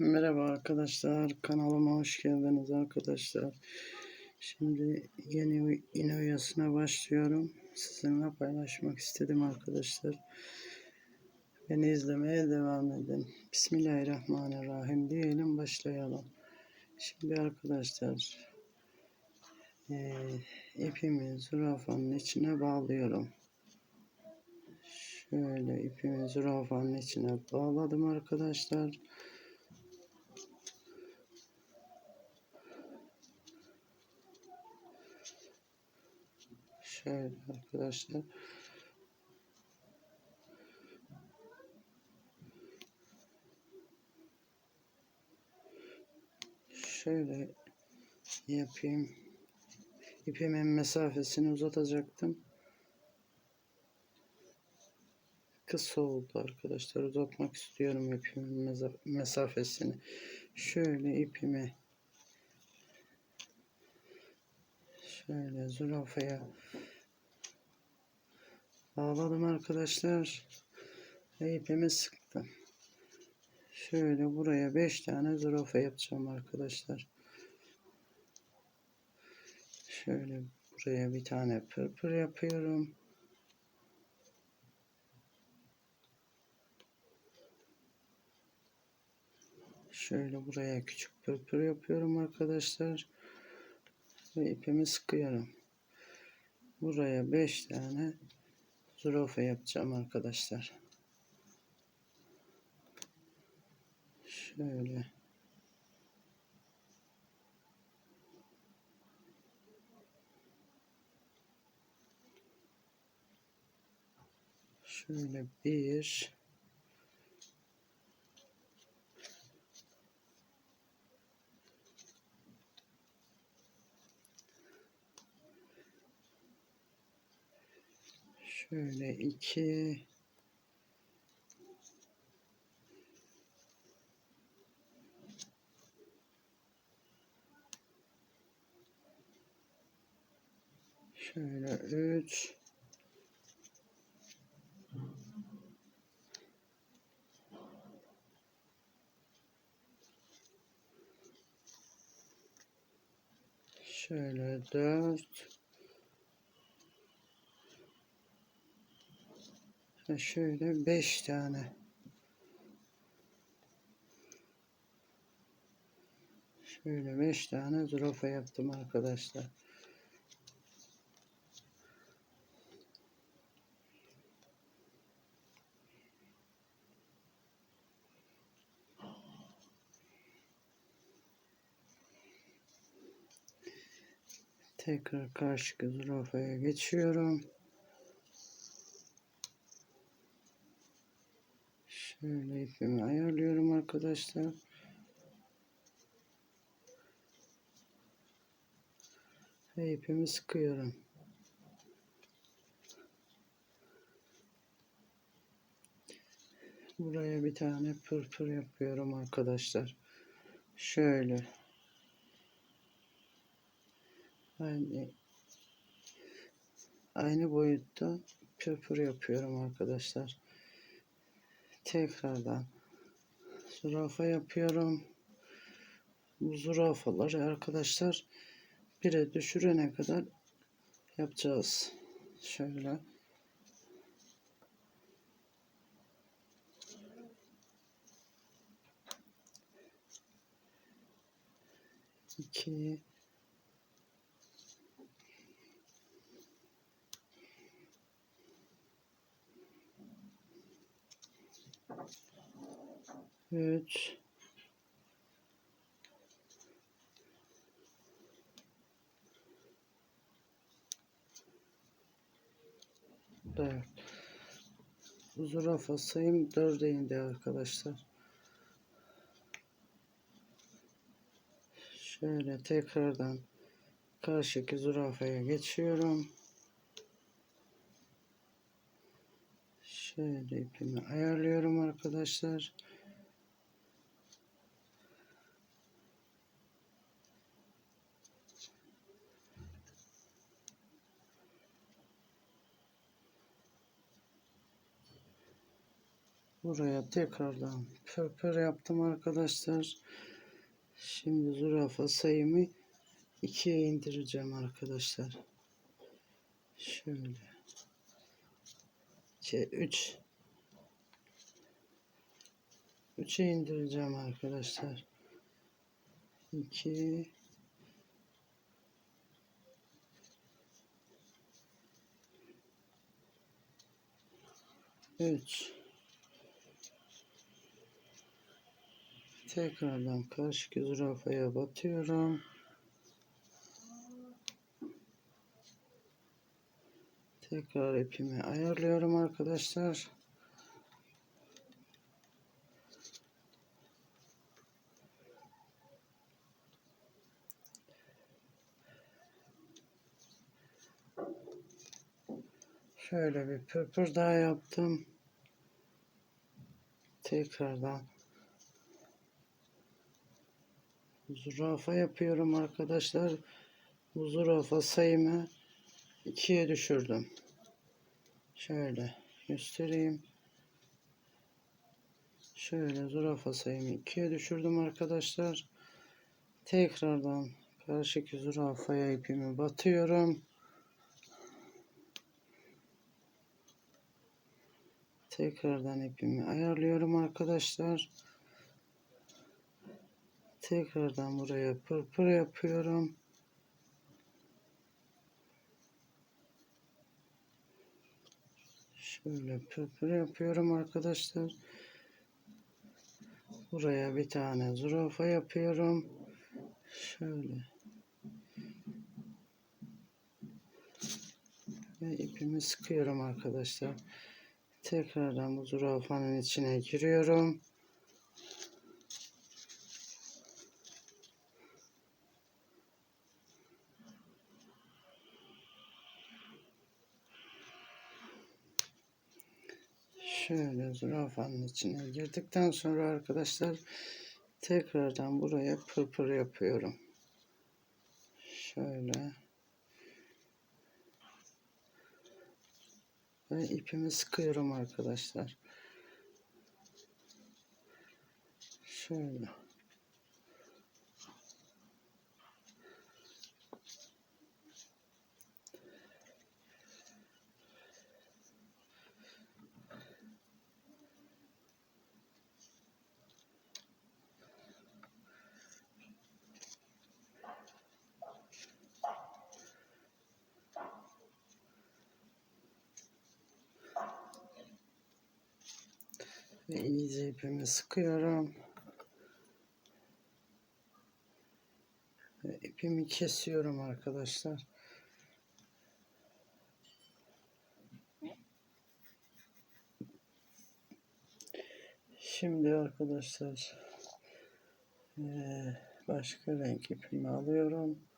Merhaba arkadaşlar, kanalıma hoş geldiniz arkadaşlar. Şimdi yeni oyasına başlıyorum. Sizinle paylaşmak istedim arkadaşlar. Beni izlemeye devam edin. Bismillahirrahmanirrahim diyelim başlayalım. Şimdi arkadaşlar eee, ipimi zürafanın içine bağlıyorum. Şöyle ipimi zürafanın içine bağladım arkadaşlar. Şöyle arkadaşlar. Şöyle yapayım. İpimin mesafesini uzatacaktım. Kısa oldu arkadaşlar. Uzatmak istiyorum ipimin mesafesini. Şöyle ipimi şöyle zürafaya bağladım arkadaşlar. Ve ipimi sıktım. Şöyle buraya 5 tane zürafa yapacağım arkadaşlar. Şöyle buraya bir tane pırpır yapıyorum. Şöyle buraya küçük pırpır yapıyorum arkadaşlar. Ve ipimi sıkıyorum. Buraya 5 tane zürafa yapacağım arkadaşlar. Şöyle. Şöyle bir. Şöyle iki. Şöyle üç. Şöyle dört. Ve şöyle beş tane. Şöyle beş tane zürafa yaptım arkadaşlar. Tekrar karşı zürafaya geçiyorum. Şöyle ipimi ayarlıyorum arkadaşlar. Ve ipimi sıkıyorum. Buraya bir tane pırpır yapıyorum arkadaşlar. Şöyle. Aynı aynı boyutta pırpır yapıyorum arkadaşlar. Tekrardan zürafa yapıyorum. Bu zürafaları arkadaşlar bire düşürene kadar yapacağız. Şöyle. İki. Üç. Dört. Zürafa sayım dörde indi arkadaşlar. Şöyle tekrardan karşıki zürafaya geçiyorum. Şöyle ipimi ayarlıyorum arkadaşlar. Buraya tekrardan pörpör yaptım arkadaşlar. Şimdi zürafa sayımı ikiye indireceğim arkadaşlar. Şöyle. 2, 3 3'e indireceğim arkadaşlar. 2 3 Tekrardan karşı zürafaya batıyorum. Tekrar ipimi ayarlıyorum arkadaşlar. Şöyle bir pırpır daha yaptım. Tekrardan zürafa yapıyorum arkadaşlar. Bu zürafa sayımı ikiye düşürdüm. Şöyle göstereyim. Şöyle zürafa sayımı ikiye düşürdüm arkadaşlar. Tekrardan karşıki zürafaya ipimi batıyorum. Tekrardan ipimi ayarlıyorum arkadaşlar. Tekrardan buraya pırpır yapıyorum. Şöyle pırpır yapıyorum arkadaşlar. Buraya bir tane zürafa yapıyorum. Şöyle. Ve ipimi sıkıyorum arkadaşlar. Tekrardan bu zürafanın içine giriyorum. Şöyle zürafanın içine girdikten sonra arkadaşlar tekrardan buraya pırpır yapıyorum. Şöyle. Ve ipimi sıkıyorum arkadaşlar. Şöyle. Ve iyice ipimi sıkıyorum. Ve ipimi kesiyorum arkadaşlar. Şimdi arkadaşlar başka renk ipimi alıyorum.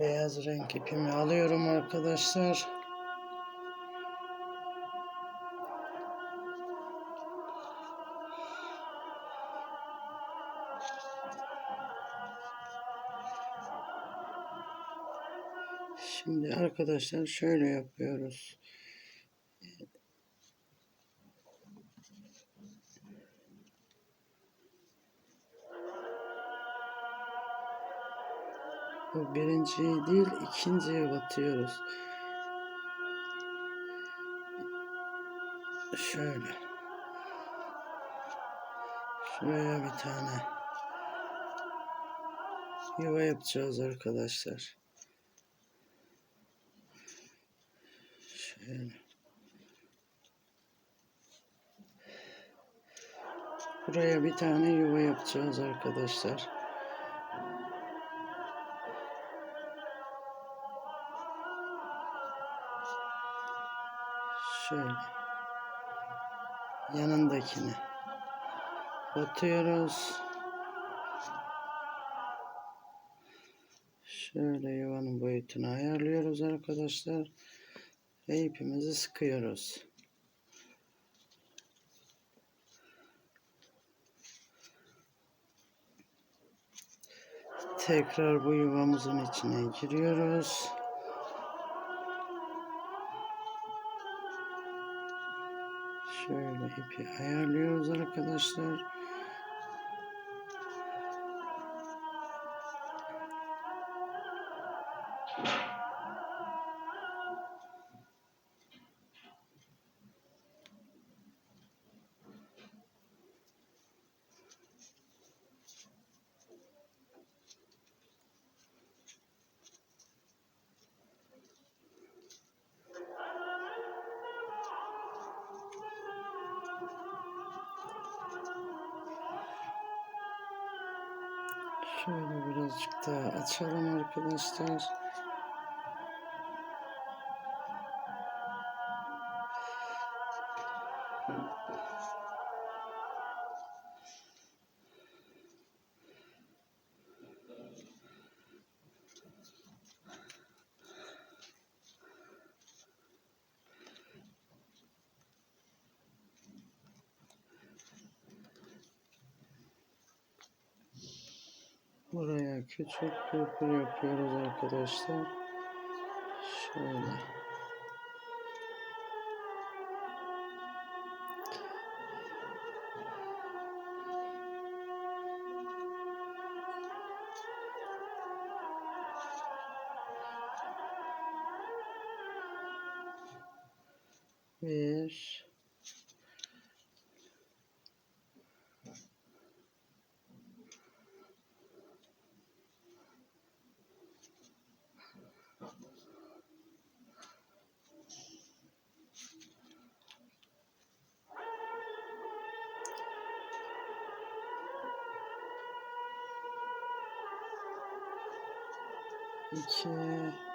Beyaz renk ipimi alıyorum arkadaşlar. Şimdi arkadaşlar şöyle yapıyoruz. Bu birinciyi değil ikinciye batıyoruz. Şöyle. Şuraya bir tane yuva yapacağız arkadaşlar. Şöyle. Buraya bir tane yuva yapacağız arkadaşlar. Şöyle. Yanındakine batıyoruz. Şöyle yuvanın boyutunu ayarlıyoruz arkadaşlar. Ve ipimizi sıkıyoruz. Tekrar bu yuvamızın içine giriyoruz. İpi ayarlıyoruz arkadaşlar. Şöyle birazcık daha açalım arkadaşlar. Küçük pırpır yapıyoruz arkadaşlar. Şöyle. İki, üç,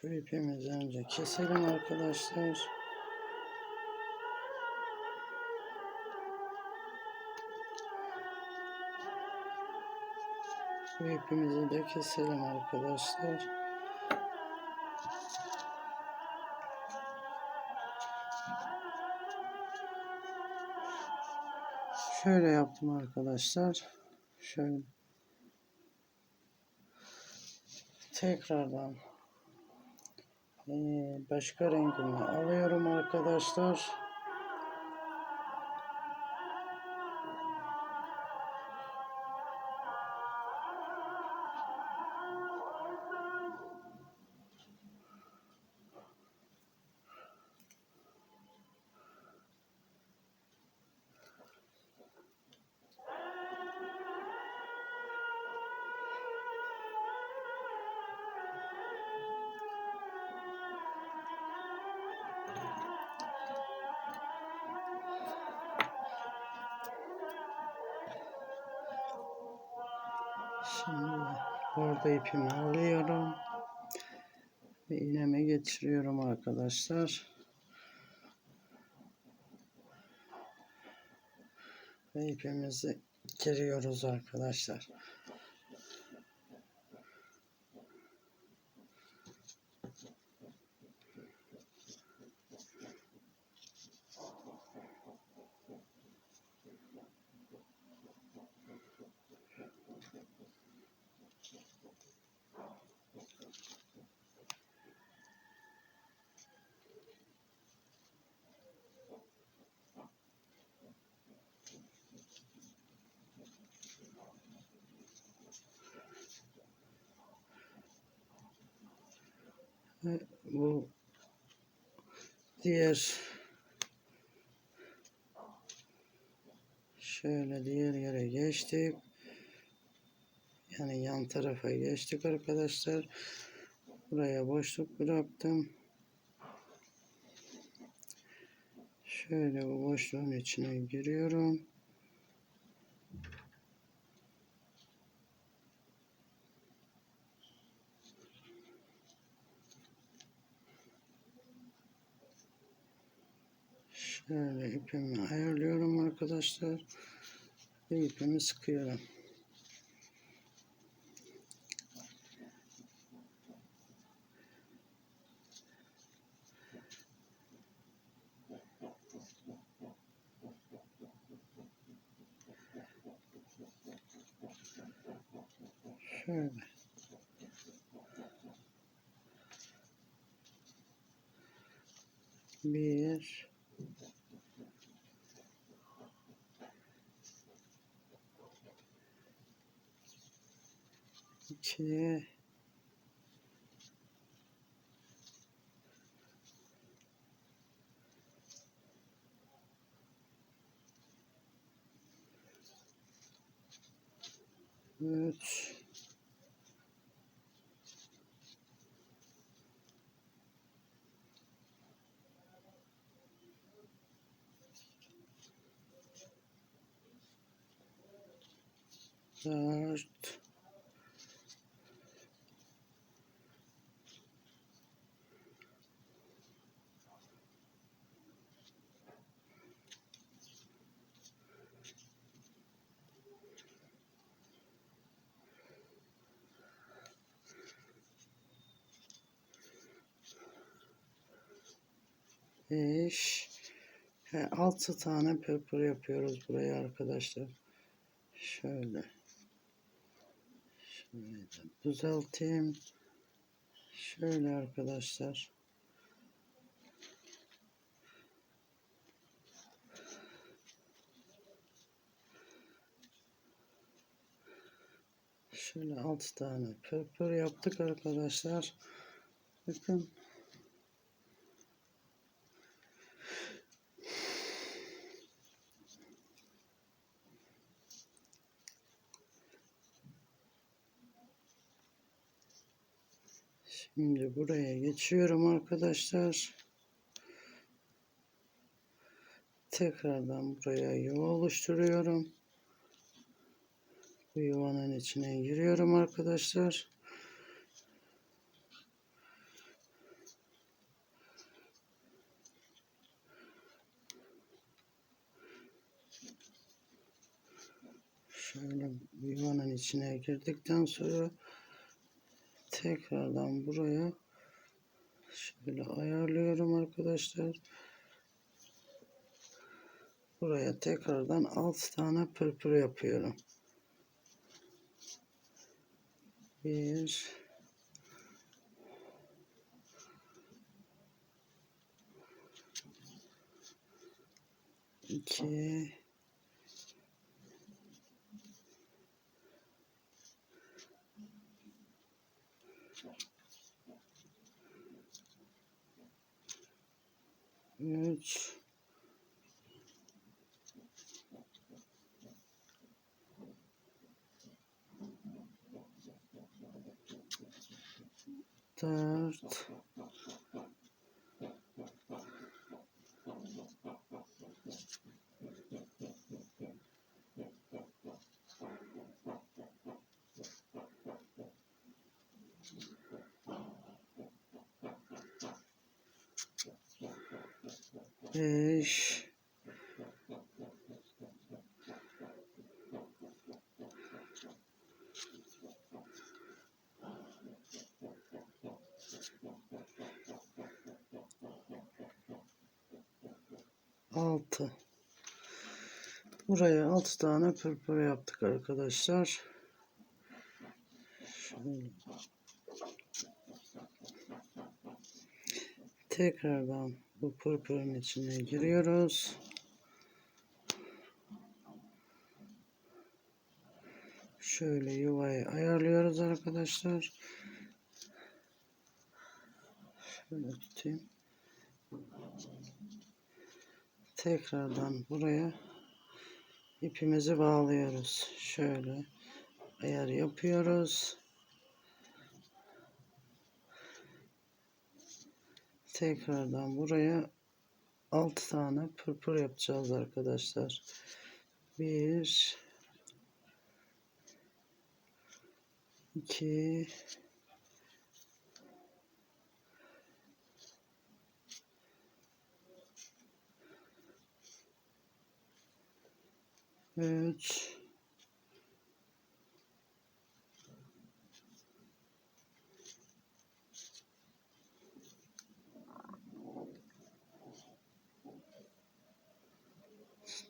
Şu ipimizi önce keselim arkadaşlar. Bu ipimizi de keselim arkadaşlar. Şöyle yaptım arkadaşlar. Şöyle. Tekrardan başka rengimi alıyorum arkadaşlar. Şimdi burada ipimi alıyorum. Ve iğneme geçiriyorum arkadaşlar. Ve ipimizi giriyoruz arkadaşlar. Bu diğer şöyle diğer yere geçtik. Yani yan tarafa geçtik arkadaşlar. Buraya boşluk bıraktım. Şöyle bu boşluğun içine giriyorum. Şöyle ipimi ayarlıyorum arkadaşlar. Ve ipimi sıkıyorum. Şöyle. Bir. İki, üç, dört, beş, ve altı tane pırpır yapıyoruz buraya arkadaşlar. Şöyle. Şöyle düzelteyim. Şöyle arkadaşlar. Şöyle altı tane pırpır yaptık arkadaşlar. Bakın. Buraya geçiyorum arkadaşlar. Tekrardan buraya yuva oluşturuyorum. Bu yuvanın içine giriyorum arkadaşlar. Şöyle yuvanın içine girdikten sonra tekrardan buraya şöyle ayarlıyorum arkadaşlar. Buraya tekrardan 6 tane pırpır yapıyorum. Bir iki üç. Dört beş altı. Buraya altı tane pırpır yaptık arkadaşlar. Şöyle. tekrardan bu pırpırın içine giriyoruz şöyle yuvayı ayarlıyoruz arkadaşlar Şöyle tutayım. Tekrardan buraya ipimizi bağlıyoruz. Şöyle ayar yapıyoruz. Tekrardan buraya 6 tane pırpır yapacağız arkadaşlar. 1 2 3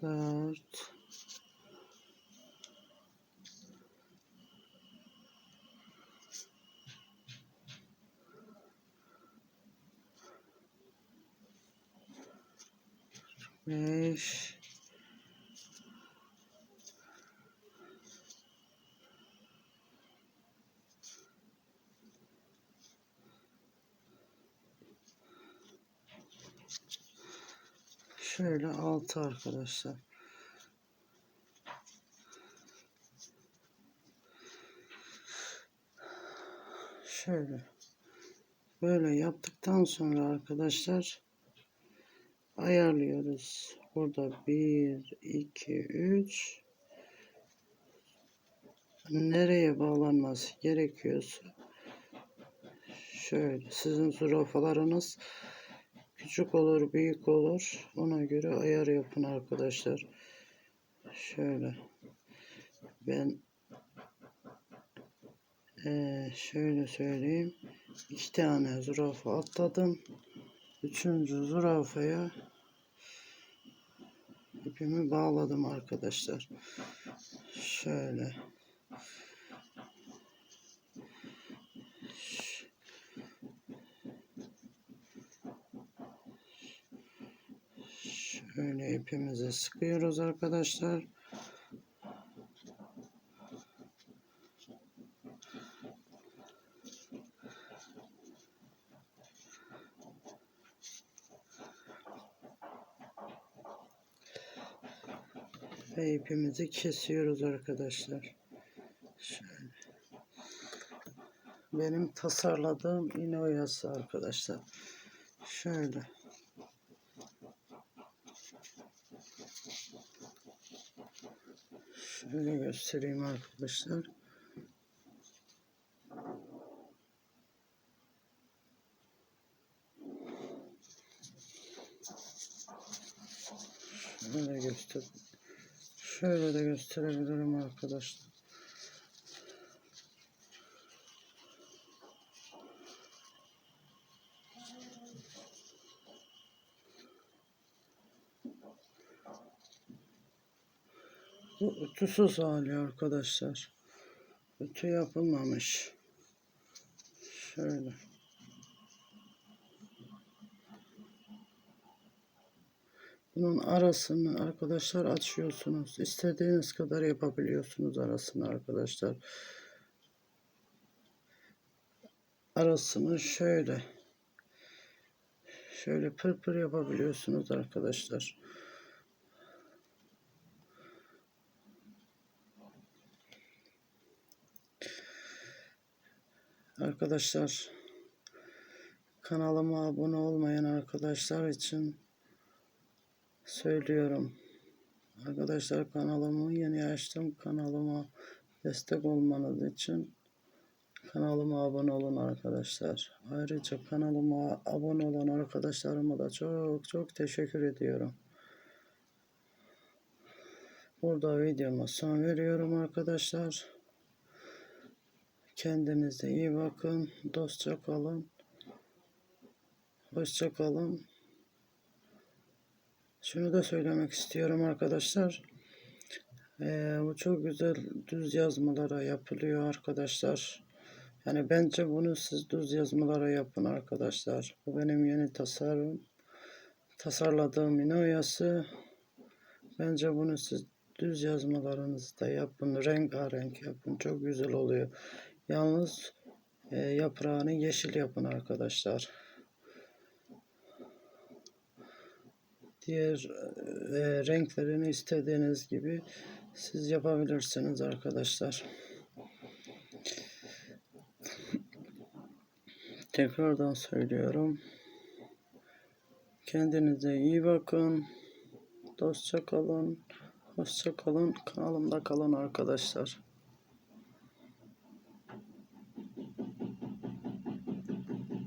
4 5 Şöyle altı arkadaşlar. Şöyle. Böyle yaptıktan sonra arkadaşlar ayarlıyoruz. Burada 1, 2, 3 nereye bağlanması gerekiyorsa şöyle sizin zürafalarınız küçük olur büyük olur. Ona göre ayar yapın arkadaşlar. Şöyle. Ben ee, şöyle söyleyeyim. İki tane zürafa atladım. Üçüncü zürafaya ipimi bağladım arkadaşlar. Şöyle Şöyle ipimizi sıkıyoruz arkadaşlar. Ve ipimizi kesiyoruz arkadaşlar. Şöyle. Benim tasarladığım iğne oyası arkadaşlar. Şöyle. Şöyle göstereyim arkadaşlar. Şöyle göster. Şöyle de gösterebilirim arkadaşlar. Ütüsüz hali arkadaşlar. Ütü yapılmamış. Şöyle. Bunun arasını arkadaşlar açıyorsunuz. İstediğiniz kadar yapabiliyorsunuz arasını arkadaşlar. Arasını şöyle şöyle pırpır yapabiliyorsunuz arkadaşlar. Arkadaşlar kanalıma abone olmayan arkadaşlar için söylüyorum. Arkadaşlar kanalımı yeni açtım. Kanalıma destek olmanız için kanalıma abone olun arkadaşlar. Ayrıca kanalıma abone olan arkadaşlarıma da çok çok teşekkür ediyorum. Burada videoma son veriyorum arkadaşlar. Kendinize iyi bakın. Dostça kalın. Hoşça kalın. Şunu da söylemek istiyorum arkadaşlar. Ee, bu çok güzel düz yazmalara yapılıyor arkadaşlar. Yani bence bunu siz düz yazmalara yapın arkadaşlar. Bu benim yeni tasarım. Tasarladığım yine oyası. Bence bunu siz düz yazmalarınızda yapın. Rengarenk yapın. Çok güzel oluyor. Yalnız e, yaprağını yeşil yapın arkadaşlar. Diğer e, renklerini istediğiniz gibi siz yapabilirsiniz arkadaşlar. Tekrardan söylüyorum. Kendinize iyi bakın. Dostça kalın. Hoşça kalın. Kanalımda kalın arkadaşlar.